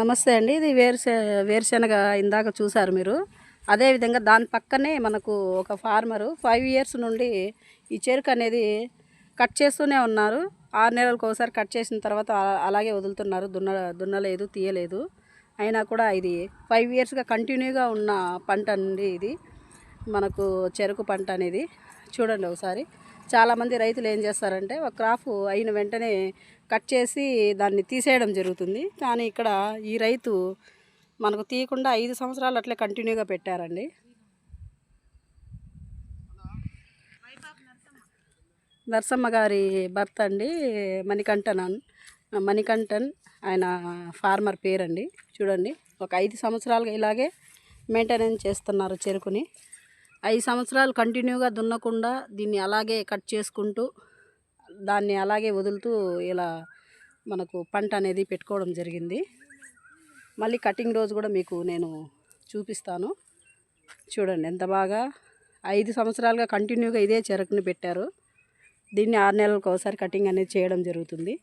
నమస్తే అండి. ఇది వేరుశె వేరుశెనగ ఇందాక చూసారు మీరు. అదేవిధంగా దాని పక్కనే మనకు ఒక ఫార్మరు. ఫైవ్ ఇయర్స్ నుండి ఈ చెరుకు అనేది కట్ చేస్తూనే ఉన్నారు. ఆరు నెలలకు ఒకసారి కట్ చేసిన తర్వాత అలాగే వదులుతున్నారు. దున్న దున్నలేదు తీయలేదు. అయినా కూడా ఇది ఫైవ్ ఇయర్స్గా కంటిన్యూగా ఉన్న పంట అండి ఇది. మనకు చెరుకు పంట అనేది చూడండి ఒకసారి. చాలామంది రైతులు ఏం చేస్తారంటే ఒక క్రాప్ అయిన వెంటనే కట్ చేసి దాన్ని తీసేయడం జరుగుతుంది. కానీ ఇక్కడ ఈ రైతు మనకు తీయకుండా ఐదు సంవత్సరాలు అట్లే కంటిన్యూగా పెట్టారండి. నరసమ్మ గారి భర్త అండి మణికంఠన్ అన్- మణికంఠన్ ఆయన ఫార్మర్ పేరండి. చూడండి ఒక ఐదు సంవత్సరాలుగా ఇలాగే మెయింటెనెన్స్ చేస్తున్నారు చెరుకుని. ఐదు సంవత్సరాలు కంటిన్యూగా దున్నకుండా దీన్ని అలాగే కట్ చేసుకుంటూ దాన్ని అలాగే వదులుతూ ఇలా మనకు పంట అనేది పెట్టుకోవడం జరిగింది. మళ్ళీ కటింగ్ రోజు కూడా మీకు నేను చూపిస్తాను. చూడండి ఎంత బాగా ఐదు సంవత్సరాలుగా కంటిన్యూగా ఇదే చెరకుని పెట్టారు. దీన్ని ఆరు నెలలకు ఒకసారి కటింగ్ అనేది చేయడం జరుగుతుంది.